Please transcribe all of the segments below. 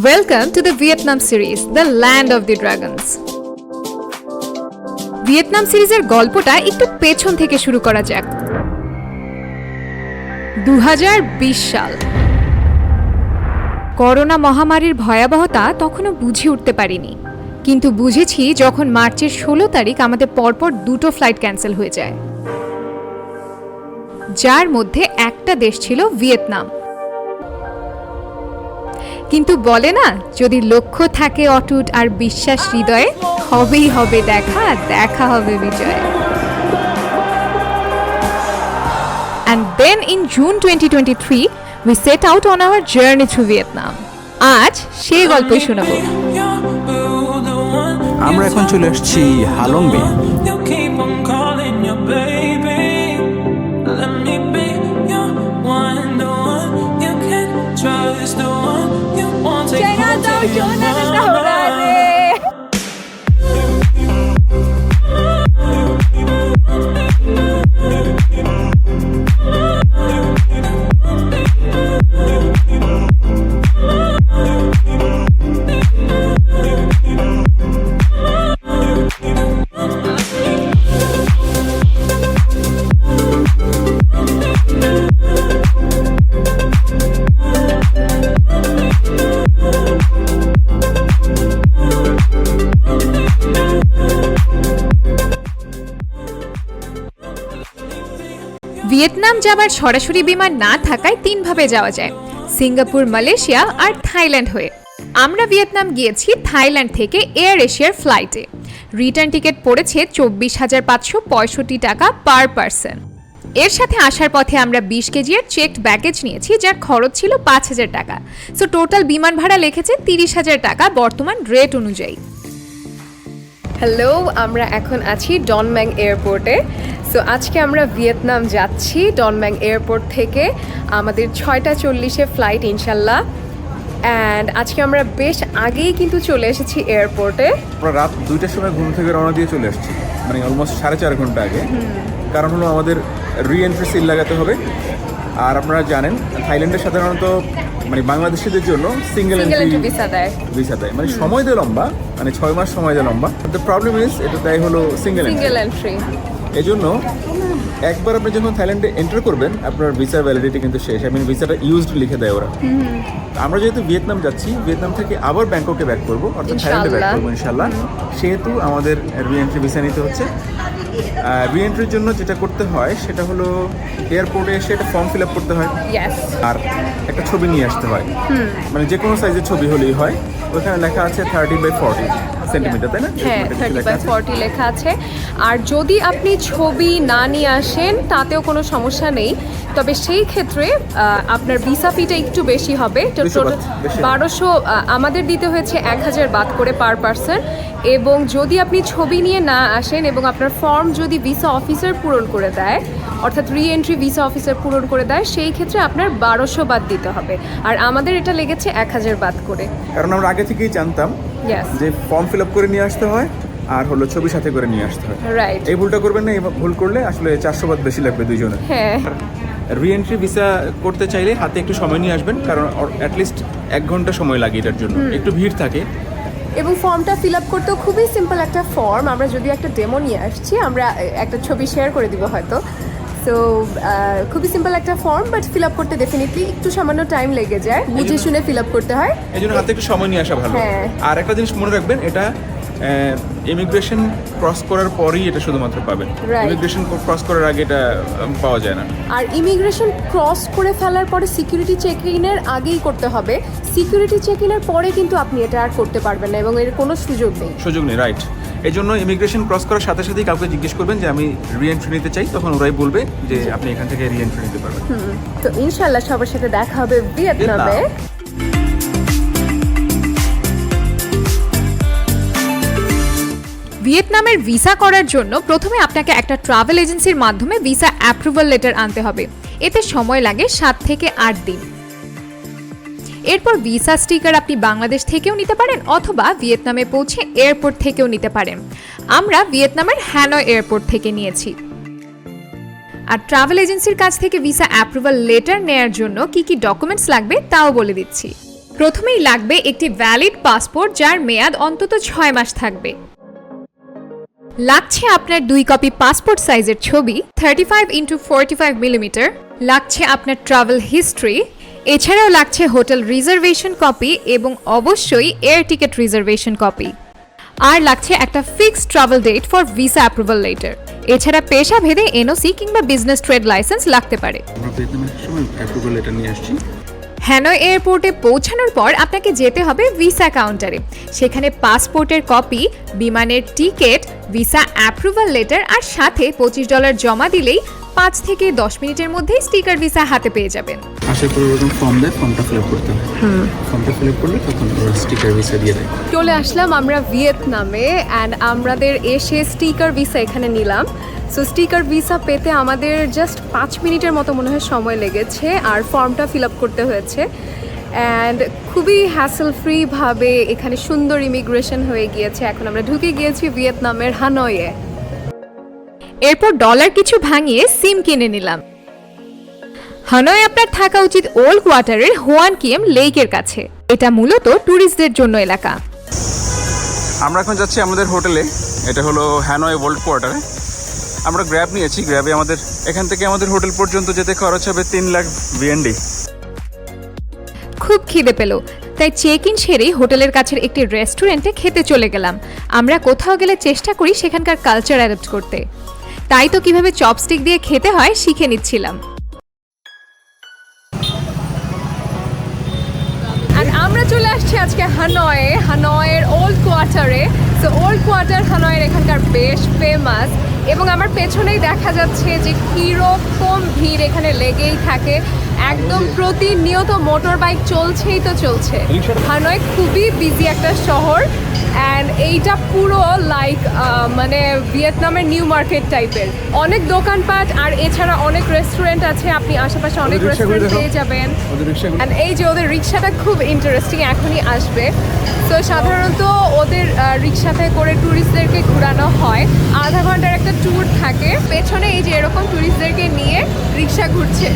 Welcome to the Vietnam series, The Land of the Dragons. Vietnam সিরিজের গল্পটা একটু পেছন থেকে শুরু করা যাক। দুহাজার বিশ সাল। করোনা মহামারীর ভয়াবহতা তখনও বুঝে উঠতে পারিনি। কিন্তু বুঝেছি যখন মার্চের ষোলো তারিখ আমাদের পরপর দুটো ফ্লাইট ক্যান্সেল হয়ে যায়। যার মধ্যে একটা দেশ ছিল ভিয়েতনাম। কিন্তু বলে না যদি লক্ষ্য থাকে অটুট আর বিশ্বাস হৃদয়ে হবেই হবে দেখা দেখা হবে বিজয়। And then in June 2023, we set out on our journey Vietnam. আজ সেই গল্পই শোনাবো। আমরা এখন চলে আসছি হালংবে You 我有那。ভিয়েতনাম যাবার সরাসরি বিমান না থাকায় তিনভাবে যাওয়া যায়, সিঙ্গাপুর, মালয়েশিয়া আর থাইল্যান্ড হয়ে। আমরা ভিয়েতনাম গিয়েছি থাইল্যান্ড থেকে এয়ার এশিয়ার ফ্লাইটে। রিটার্ন টিকিট পড়েছে চব্বিশ হাজার পাঁচশো পঁয়ষট্টি টাকা পার পার্সন। এর সাথে আসার পথে আমরা বিশ কেজি চেকড ব্যাগেজ নিয়েছি, যার খরচ ছিল পাঁচ হাজার টাকা। সো টোটাল বিমান ভাড়া লিখেছে তিরিশ হাজার টাকা বর্তমান রেট অনুযায়ী। হ্যালো আমরা এখন আছি ডনম্যাং এয়ারপোর্টে। সো আজকে আমরা ভিয়েতনাম যাচ্ছি ডনম্যাং এয়ারপোর্ট থেকে। আমাদের ছয়টা চল্লিশে ফ্লাইট ইনশাল্লাহ। অ্যান্ড আজকে আমরা বেশ আগেই কিন্তু চলে এসেছি এয়ারপোর্টে। আমরা রাত দুইটার সময় ঘুম থেকে রওনা দিয়ে চলে এসেছি। মানে অলমোস্ট সাড়ে চার ঘণ্টা আগে। কারণ হলো আমাদের রি এন্ট্রি সিল লাগাতে হবে। আর আপনারা জানেন থাইল্যান্ডে সাধারণত মানে বাংলাদেশিদের জন্য সিঙ্গেল এন্ট্রি ভিসা দেয়। ভিসা দেয়। মানে সময় দেয় লম্বা মানে ছয় মাস সময় দেয় লম্বা। দ্য প্রবলেম ইজ এটা দেয় হলো সিঙ্গেল সিঙ্গেল এন্ট্রি এই জন্য একবার আপনি যখন থাইল্যান্ডে এন্টার করবেন আপনার ভিসা ভ্যালিডিটি কিন্তু শেষ। আই মিন ভিসাটা ইউজড লিখে দেয় ওরা। আমরা যেহেতু ভিয়েতনাম যাচ্ছি ভিয়েতনাম থেকে আবার ব্যাংককে ব্যাক করব অর্থাৎ থাইল্যান্ডে ব্যাক করব ইনশাল্লাহ সেহেতু আমাদের রিএন্ট্রি ভিসা নিতে হচ্ছে। রিএন্ট্রির জন্য যেটা করতে হয় সেটা হলো এয়ারপোর্টে এসে একটা ফর্ম ফিল আপ করতে হয়। আর একটা ছবি নিয়ে আসতে হয়। মানে যে কোনো সাইজের ছবি হলেই হয়। ওখানে লেখা আছে থার্টি বাই ফর্টি সেন্টিমিটার তাই না? হ্যাঁ থার্টি বাই ফর্টি লেখা আছে। আর যদি আপনি ছবি না নিয়ে আসেন তাতেও কোনো সমস্যা নেই। তবে সেই ক্ষেত্রে আপনার ভিসা ফিটা একটু বেশি হবে। বারোশো আমাদের দিতে হয়েছে এক হাজার বাদ করে পার পার্সন এবং যদি আপনি ছবি নিয়ে না আসেন এবং আপনার ফর্ম যদি ভিসা অফিসার পূরণ করে দেয় অর্থাৎ রি এন্ট্রি ভিসা অফিসার পূরণ করে দেয় সেই ক্ষেত্রে আপনার বারোশো বাদ দিতে হবে। আর আমাদের এটা লেগেছে এক হাজার বাদ করে। কারণ আমরা আগে থেকেই জানতাম ইয়াস যে ফর্ম ফিল আপ করে নিয়ে আসতে হয় আর হলো ছবি সাথে করে নিয়ে আসতে হয়। রাইট এই ভুলটা করবেন না এই ভুল করলে আসলে চারশো বাদ বেশি লাগবে দুইজনের। হ্যাঁ। রিএন্ট্রি ভিসা করতে চাইলে হাতে একটু সময় নিয়ে আসবেন কারণ অ্যাটলিস্ট এক ঘণ্টা সময় লাগে এটার জন্য। একটু ভিড় থাকে। এবং ফর্মটা ফিল আপ করতেও খুবই সিম্পল একটা ফর্ম আমরা যদি একটা ডেমো নিয়ে আসছি আমরা একটা ছবি শেয়ার করে দিব হয়তো। সো খুবই সিম্পল একটা ফর্ম বাট ফিল আপ করতে ডেফিনেটলি একটু সামান্য টাইম লেগে যায়। বুঝে শুনে ফিল আপ করতে হয়। এই জন্য হাতে একটু সময় নিয়ে আসা ভালো। হ্যাঁ। আর একটা জিনিস মনে রাখবেন এটা ইমিগ্রেশন ক্রস করার পরেই এটা শুধুমাত্র পাবেন। ইমিগ্রেশন ক্রস করার আগে এটা পাওয়া যায় না। আর ইমিগ্রেশন ক্রস করে ফেলার পরে সিকিউরিটি চেক ইনের আগেই করতে হবে। সিকিউরিটি চেক ইনের পরে কিন্তু আপনি এটা আর করতে পারবেন না এবং এর কোনো সুযোগ নেই। সুযোগ নেই রাইট এই জন্য ইমিগ্রেশন ক্রস করার সাথে সাথেই কাউকে জিজ্ঞেস করবেন যে আমি রিএন্ট্রি নিতে চাই তখন ওরাই বলবে যে আপনি এখান থেকে রিএন্ট্রি নিতে পারবেন। তো ইনশাল্লাহ সবার সাথে দেখা হবে ভিয়েতনামে। ভিয়েতনামের ভিসা করার জন্য প্রথমে আপনাকে একটা ট্রাভেল এজেন্সির মাধ্যমে ভিসা অ্যাপ্রুভাল লেটার আনতে হবে। এতে সময় লাগে সাত থেকে আট দিন। এরপর ভিসা স্টিকার আপনি বাংলাদেশ থেকেও নিতে পারেন অথবা ভিয়েতনামে পৌঁছে এয়ারপোর্ট থেকেও নিতে পারেন। আমরা ভিয়েতনামের হ্যানয় এয়ারপোর্ট থেকে নিয়েছি। আর ট্রাভেল এজেন্সির কাছ থেকে ভিসা অ্যাপ্রুভাল লেটার নেয়ার জন্য কি কি ডকুমেন্টস লাগবে তাও বলে দিচ্ছি। প্রথমেই লাগবে একটি ভ্যালিড পাসপোর্ট যার মেয়াদ অন্তত ছয় মাস থাকবে। লাগছে আপনার দুই কপি পাসপোর্ট সাইজের ছবি thirty five into forty five millimetre লাগছে আপনার ট্রাভেল হিস্ট্রি এছাড়াও লাগছে হোটেল রিজার্ভেশন কপি এবং অবশ্যই এয়ার টিকিট রিজার্ভেশন কপি। আর লাগছে একটা fixed travel date for visa approval letter. এছাড়া পেশা ভেদে এনওসি কিংবা বিজনেস ট্রেড লাইসেন্স লাগতে পারে। হ্যানয় এয়ারপোর্টে পৌঁছানোর পর আপনাকে যেতে হবে ভিসা কাউন্টারে। সেখানে পাসপোর্টের কপি বিমানের টিকিট ভিসা অ্যাপ্রুভাল লেটার আর সাথে পঁচিশ ডলার জমা দিলেই পাঁচ থেকে দশ মিনিটের মধ্যেই স্টিকার ভিসা হাতে পেয়ে যাবেন। আসার পর ওরকম ফর্ম দেয় ফর্মটা ফিল আপ করতে হয় ফর্মটা ফিল আপ করলে তখন স্টিকার ভিসা দিয়ে দেয় চলে আসলাম আমরা ভিয়েতনামে অ্যান্ড আমাদের এসে স্টিকার ভিসা এখানে নিলাম। সো স্টিকার ভিসা পেতে আমাদের জাস্ট পাঁচ মিনিটের মতো মনে হয় সময় লেগেছে আর ফর্মটা ফিল আপ করতে হয়েছে। অ্যান্ড খুবই হ্যাসেল ফ্রিভাবে এখানে সুন্দর ইমিগ্রেশন হয়ে গিয়েছে। এখন আমরা ঢুকে গিয়েছি ভিয়েতনামের হানয়ে। এরপর ডলার কিছু ভাঙিয়ে সিম কিনে নিলাম। হানয় আপনার থাকা উচিত ওল্ড কোয়ার্টারের হোয়ান কিএম লেকের কাছে। এটা মূলত ট্যুরিস্টদের জন্য এলাকা। আমরা এখন যাচ্ছি আমাদের হোটেলে। এটা হলো হ্যানয় ওল্ড কোয়ার্টারে। আমরা গ্র্যাব নিয়েছি গ্র্যাবে আমাদের এখান থেকে আমাদের হোটেল পর্যন্ত যেতে খরচ হবে তিন লাখ বিএনডি খুব খিদে পেল তাই চেক ইন সেরেই হোটেলের কাছের একটি রেস্টুরেন্টে খেতে চলে গেলাম। আমরা কোথাও গেলে চেষ্টা করি সেখানকার কালচার অ্যাডাপ্ট করতে। তাই তো কীভাবে চপস্টিক দিয়ে খেতে হয় শিখে নিচ্ছিলাম। আমরা চলে আসছি আজকে হানয়ে, হানয়ের ওল্ড কোয়ার্টারে তো ওল্ড কোয়ার্টার হানয়ের এখানকার বেশ ফেমাস এবং আমার পেছনেই দেখা যাচ্ছে যে কীরকম ভিড় এখানে লেগেই থাকে। একদম প্রতিনিয়ত মোটর বাইক চলছেই তো চলছে। হানয় খুবই বিজি একটা শহর অ্যান্ড এইটা পুরো লাইক মানে ভিয়েতনামের নিউ মার্কেট টাইপের অনেক দোকানপাট আর এছাড়া অনেক রেস্টুরেন্ট আছে। আপনি আশেপাশে অনেক রেস্টুরেন্ট পেয়ে যাবেন। And এই যে ওদের রিক্সাটা খুব ইন্টারেস্টিং এখনই আসবে। তো সাধারণত ওদের রিক্সাতে করে ট্যুরিস্টদেরকে ঘোরানো হয়। আধা ঘণ্টার একটা ট্যুর থাকে। পেছনে এই যে এরকম ট্যুরিস্টদেরকে নিয়ে রিক্সা ঘুরছে।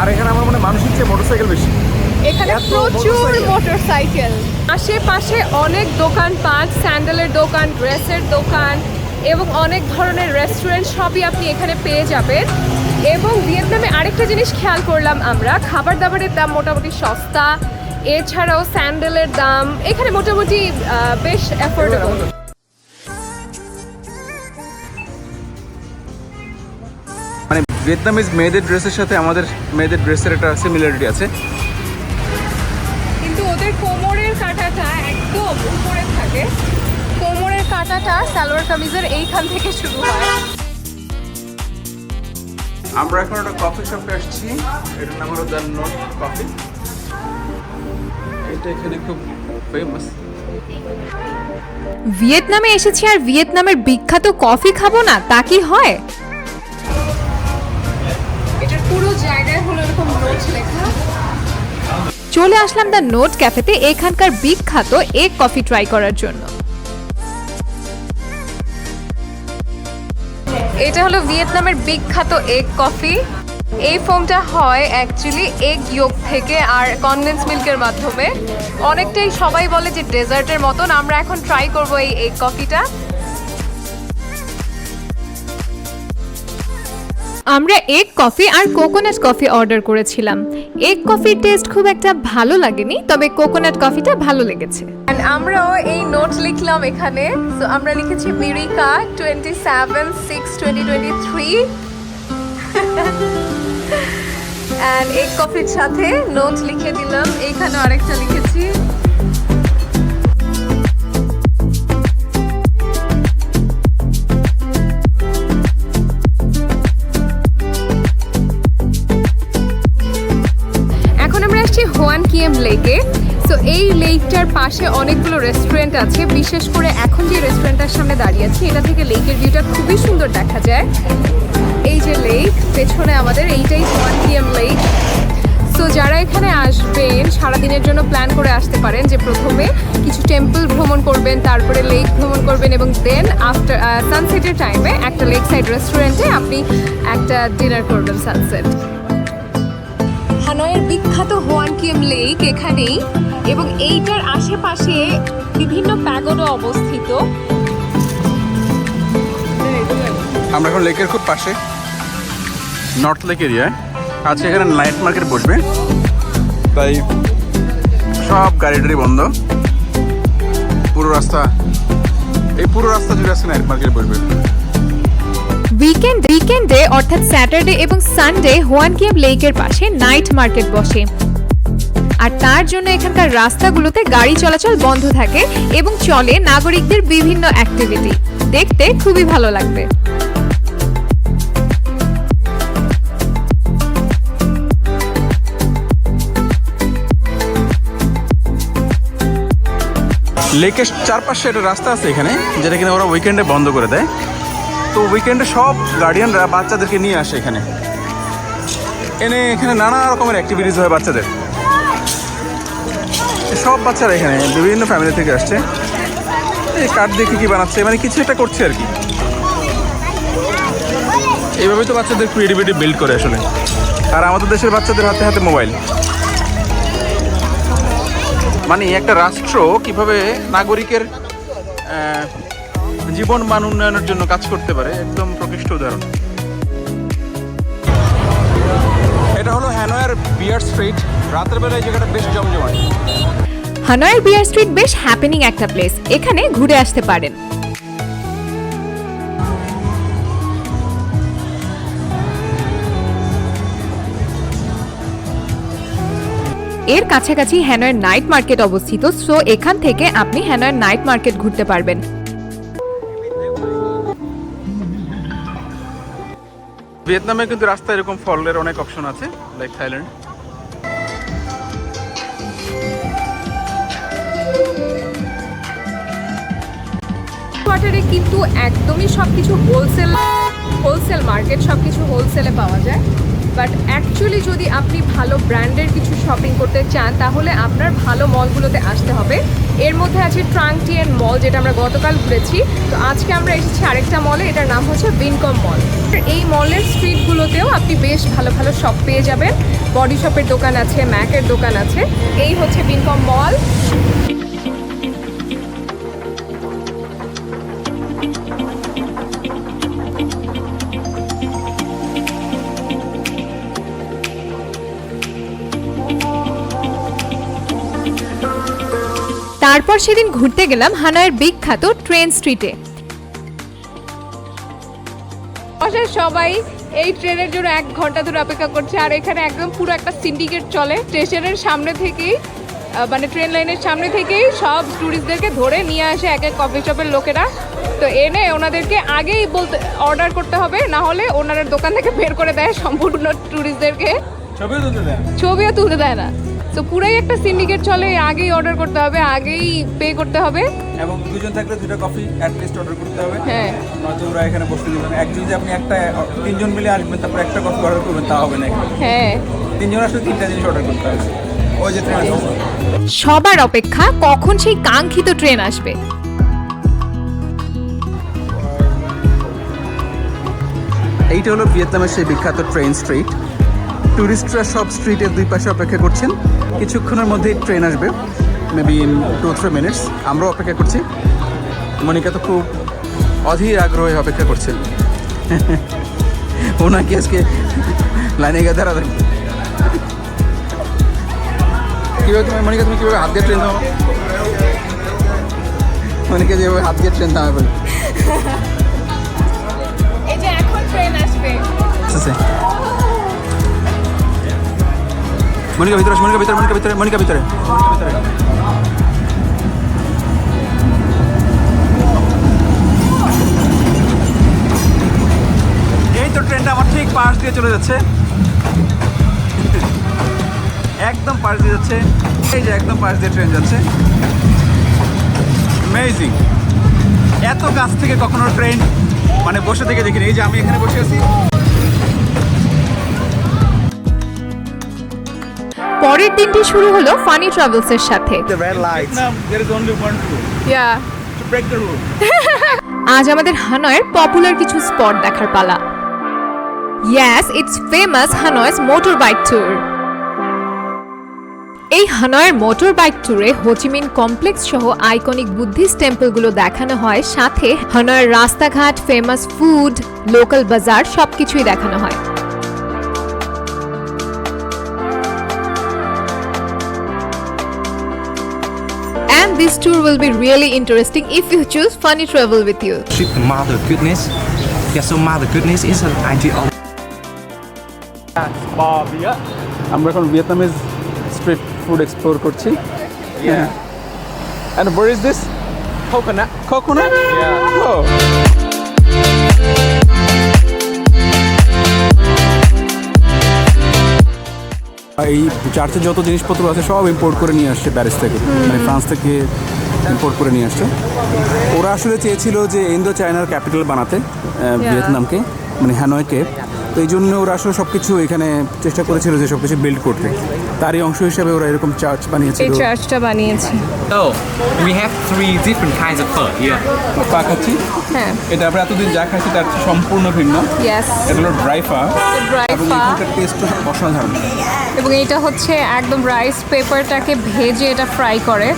আর এখানে আমার মনে মানুষের চেয়ে মোটরসাইকেল বেশি। এখানে প্রচুর মোটরসাইকেল আশেপাশে অনেক দোকানপাট স্যান্ডেলের দোকান ড্রেসের দোকান এবং অনেক ধরনের রেস্টুরেন্ট সবই আপনি এখানে পেয়ে যাবেন। এবং ভিয়েতনামে আরেকটা জিনিস খেয়াল করলাম আমরা খাবার দাবারের দাম মোটামুটি সস্তা। এছাড়াও স্যান্ডেলের দাম। এখানে মোটামুটি বেশ অ্যাফোর্ডেবল ভিয়েতনামিজ মেয়েদের ড্রেসের সাথে আমাদের মেয়েদের ড্রেসের একটা সিমিলারিটি আছে। কিন্তু ওদের কোমরের কাঁটাটা একদম উপরে থাকে। কোমরের কাঁটাটা সালোয়ার কামিজের এইখান থেকে শুরু হয়। আমরা এখন একটা কফি শপে আসছি। এটার নাম হলো দ্য নোট কফি এটা এখানে খুব ফেমাস ভিয়েতনামে এসেছি আর ভিয়েতনামের বিখ্যাত কফি খাব না তা কি হয়? চলে আসলাম দ্য নোট ক্যাফেতে এখানকার বিখ্যাত এক কফি ট্রাই করার জন্য। এটা হলো ভিয়েতনামের বিখ্যাত এগ কফি এই ফোমটা হয় অ্যাকচুয়ালি এগ ইয়োগ থেকে আর কনডেন্স মিল্কের মাধ্যমে। অনেকটাই সবাই বলে যে ডেজার্টের মতন, আমরা এখন ট্রাই করব এই এগ কফিটা আমরা এগ কফি আর কোকোনাট কফি অর্ডার করেছিলাম। এগ কফির টেস্ট খুব একটা ভালো লাগেনি, তবে কোকোনাট কফিটা ভালো লেগেছে। অ্যান্ড আমরাও এই নোট লিখলাম এখানে। সো আমরা লিখেছি Mirika twenty seven six twenty twenty three and egg কফির সাথে নোট লিখে দিলাম। এইখানে আরেকটা লিখেছি। পাশে অনেকগুলো রেস্টুরেন্ট আছে। বিশেষ করে এখন যে রেস্টুরেন্টটার সামনে দাঁড়িয়ে আছি, এটা থেকে লেকের ভিউটা খুবই সুন্দর দেখা যায়। এই যে লেক পেছনে আমাদের এইটাই হোয়ান কিএম লেক সো যারা এখানে আসবেন, সারাদিনের জন্য প্ল্যান করে আসতে পারেন যে প্রথমে কিছু টেম্পল ভ্রমণ করবেন, তারপরে লেক ভ্রমণ করবেন এবং দেন আফটার সানসেটের টাইমে একটা লেক সাইড রেস্টুরেন্টে আপনি একটা ডিনার করবেন সানসেট হানয়ের বিখ্যাত হোয়ান কিয়েম লেক এখানেই এবং এইটার আশেপাশে বিভিন্ন প্যাগোডো অবস্থিত। আমরা এখন লেকের খুব পাশে। নর্থ লেক এরিয়ায় আজকে এখানে নাইট মার্কেট বসবে। তাই সব গাড়ি টাড়ি বন্ধ। পুরো রাস্তা এই পুরো রাস্তা জুড়ে আজকে নাইট মার্কেট বসবে। উইকেন্ড উইকেন্ডে অর্থাৎ স্যাটারডে এবং সানডে হোয়ানকিয়াম লেকের পাশে নাইট মার্কেট বসে। আর তার জন্য এখানকার রাস্তাগুলোতে গাড়ি চলাচল বন্ধ থাকে এবং চলে নাগরিকদের বিভিন্ন অ্যাক্টিভিটি দেখতে খুবই ভালো লাগবে। লেকের চারপাশে একটা রাস্তা আছে এখানে, যেটা কিনা ওরা উইকেন্ডে বন্ধ করে দেয়। তো উইকেন্ডে সব গার্ডিয়ানরা বাচ্চাদেরকে নিয়ে আসে এখানে। এনে এখানে নানা রকমের অ্যাক্টিভিটিস হয় বাচ্চাদের। সব বাচ্চারা এখানে বিভিন্ন ফ্যামিলি থেকে আসছে। এই কাঠ দিয়ে কী কী বানাচ্ছে? মানে কিছু একটা করছে আর কি। এইভাবেই তো বাচ্চাদের ক্রিয়েটিভিটি বিল্ড করে আসলে। আর আমাদের দেশের বাচ্চাদের হাতে হাতে মোবাইল মানে একটা রাষ্ট্র কীভাবে নাগরিকের জীবন মান উন্নয়নের জন্য কাজ করতে পারে একদম প্রকৃষ্ট উদাহরণ। এটা হলো হ্যানয়ের বিয়ার স্ট্রিট রাতের বেলায় জায়গাটা বেশ জমজমাট। হানয়ের বিয়ার স্ট্রিট বেশ হ্যাপেনিং একটা প্লেস এখানে ঘুরে আসতে পারেন। এর কাছাকাছি হ্যানয়ের নাইট মার্কেট অবস্থিত। সো এখান থেকে আপনি হ্যানয়ের নাইট মার্কেট ঘুরতে পারবেন। ভিয়েতনামে কিন্তু রাস্তায় এরকম ফলের অনেক অপশন আছে লাইক থাইল্যান্ড কোয়ার্টারে কিন্তু একদমই সব কিছু হোলসেল হোলসেল মার্কেট সব কিছু হোলসেলে পাওয়া যায়। বাট অ্যাকচুয়ালি যদি আপনি ভালো ব্র্যান্ডের কিছু শপিং করতে চান, তাহলে আপনার ভালো মলগুলোতে আসতে হবে। এর মধ্যে আছে ট্রাঙ্কটিয়ান মল যেটা আমরা গতকাল ঘুরেছি। তো আজকে আমরা এসেছি আরেকটা মলে এটার নাম হচ্ছে বিনকম মল এই মলের স্ট্রিটগুলোতেও আপনি বেশ ভালো ভালো শপ পেয়ে যাবেন। বডি শপের দোকান আছে ম্যাকের দোকান আছে। এই হচ্ছে বিনকম মল তারপর সেদিন ঘুরতে গেলাম হানয়ের বিখ্যাত ট্রেন স্ট্রিটে। সবাই এই ট্রেনের জন্য এক ঘণ্টা ধরে অপেক্ষা করছে আর এখানে একদম পুরো একটা সিন্ডিকেট চলে। স্টেশনের সামনে থেকেই মানে ট্রেন লাইনের সামনে থেকেই সব ট্যুরিস্টদেরকে ধরে নিয়ে আসে এক এক কফি শপের লোকেরা। তো এনে ওনাদেরকে আগেই বলতে অর্ডার করতে হবে না হলে ওনারা দোকান থেকে বের করে দেয় সম্পূর্ণ ট্যুরিস্টদেরকে ছবিও তুলতে দেন ছবিও তুলতে দেয় না। তো পুরাই একটা সিন্ডিকেট চলে আগেই অর্ডার করতে হবে আগেই পে করতে হবে। এবং দুজন থাকলে দুটো কফি অ্যাটলিস্ট অর্ডার করতে হবে। হ্যাঁ। নয়তো ওরা এখানে বসতে দেবেন একজন যে আপনি একটা তিনজন মিলে আসবেন তারপর একটা কফি অর্ডার করবেন তা হবে না হ্যাঁ। তিনজন আসলে তিনটা জিনিস অর্ডার করতে হবে। ওই যে ট্রেন সবার অপেক্ষা কখন সেই কাঙ্ক্ষিত ট্রেন আসবে। এইটা হলো ভিয়েতনামের সেই বিখ্যাত ট্রেন স্ট্রিট ট্যুরিস্টরা সব স্ট্রিটের দুই পাশে অপেক্ষা করছেন। কিছুক্ষণের মধ্যেই ট্রেন আসবে maybe in two three minutes আমরাও অপেক্ষা করছি। মনিকা তো খুব অধীর আগ্রহে অপেক্ষা করছেন। ও নাকি আজকে লাইনে গিয়ে দাঁড়াবেন কীভাবে তুমি মনিকা তুমি কীভাবে হাত দিয়ে ট্রেন থামো মনিকা যেভাবে হাত দিয়ে ট্রেন বলে। এই যে এখন ট্রেন আসবে। আছে মনিকা, ভিতরে মনিকা ভিতরে মনিকা ভিতরে মনিকা, ভিতরে। ভিতরে এই তো ট্রেনটা আমার ঠিক পাশ দিয়ে চলে যাচ্ছে। একদম পাশ দিয়ে যাচ্ছে। এই যে একদম পাশ দিয়ে ট্রেন যাচ্ছে। অ্যামেজিং এত কাছ থেকে কখনো ট্রেন মানে বসে থেকে দেখিনি। এই যে আমি এখানে বসে আছি। পরের দিনটি শুরু হলো ফানি ট্রাভেলসের সাথে। The red lights. Vietnam, there is only one rule. Yeah to break the rule. আজ আমাদের হানয়ের পপুলার কিছু স্পট দেখার পালা। Yes it's famous Hanoi's motor bike tour এই হানয়ের মোটর বাইক ট্যুরে হোচিমিন কমপ্লেক্স সহ আইকনিক বুদ্ধিস্ট টেম্পলগুলো দেখানো হয় সাথে হানয়ের রাস্তাঘাট ফেমাস ফুড লোকাল বাজার সবকিছুই দেখানো হয়। this tour will be really interesting if you choose Funny Travel with you. Ship mother goodness. Yeah, so mother goodness is an idea of আমরা এখন ভিয়েতনামিজ স্ট্রিট ফুড এক্সপ্লোর করছি হ্যাঁ And where is this? Coconut. Coconut? Yeah. Oh. এই চার্চে যত জিনিসপত্র আছে সব ইম্পোর্ট করে নিয়ে আসছে প্যারিস থেকে। মানে ফ্রান্স থেকে ইম্পোর্ট করে নিয়ে আসছে। ওরা আসলে চেয়েছিল যে ইন্দো চায়নার ক্যাপিটাল বানাতে ভিয়েতনামকে মানে হ্যানয়কে। তো এই জন্য ওরা আসলে সব কিছু এখানে চেষ্টা করেছিল যে সব কিছু বিল্ড করতে। তারই অংশ হিসাবে ওরা এরকম চার্চ বানিয়েছে এই চার্চটা বানিয়েছে। So we have three different kinds of pho here. পা খাচ্ছি হ্যাঁ। এটা আমরা এতদিন যা খাচ্ছি তার চেয়ে সম্পূর্ণ ভিন্ন। ইয়েস এটা হলো ড্রাই ফা ড্রাই এবং ফা টেস্ট অসাধারণ। এবং এটা হচ্ছে একদম রাইস পেপারটাকে ভেজে এটা ফ্রাই করে।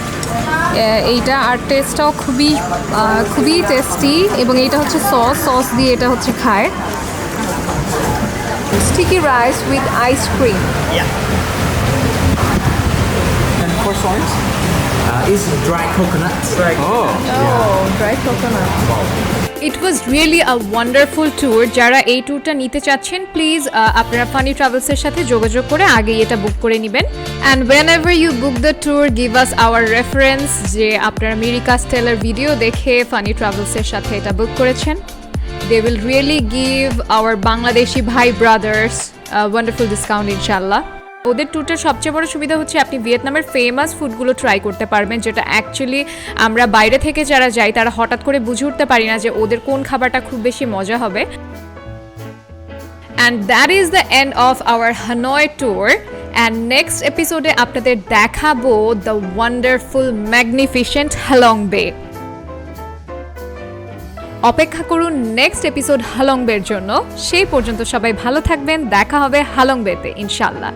এইটা আর টেস্টটাও খুবই খুবই টেস্টি এবং এইটা হচ্ছে সস সস দিয়ে এটা হচ্ছে খায়। Sticky rice with ice cream Uh, is dry coconut. Dry coconut it was really a wonderful tour যারা এই ট্যুরটা নিতে চাচ্ছেন প্লিজ আপনারা ফানি ট্রাভেলসের সাথে যোগাযোগ করে আগেই এটা বুক করে নেবেন। And whenever you book the tour give us our reference যে আপনারা মিরি কাস্টেলের ভিডিও দেখে ফানি ট্রাভেলসের সাথে এটা বুক করেছেন। They will really give our Bangladeshi ভাই ব্রাদার্স ওয়ান্ডারফুল ডিসকাউন্ট ইনশাল্লাহ ওদের ট্যুরটার সবচেয়ে বড় সুবিধা হচ্ছে আপনি ভিয়েতনামের ফেমাস ফুডগুলো ট্রাই করতে পারবেন, যেটা অ্যাকচুয়ালি আমরা বাইরে থেকে যারা যাই, তারা হঠাৎ করে বুঝে উঠতে পারি না যে ওদের কোন খাবারটা খুব বেশি মজা হবে। And that is the end of our Hanoi tour and next এপিসোডে আপনাদের দেখাবো দ্য ওয়ান্ডারফুল ম্যাগনিফিসেন্ট হ্যালং বে অপেক্ষা করুন নেক্সট এপিসোড হালংবের জন্য। সেই পর্যন্ত সবাই ভালো থাকবেন, দেখা হবে হালংবেতে ইনশাল্লাহ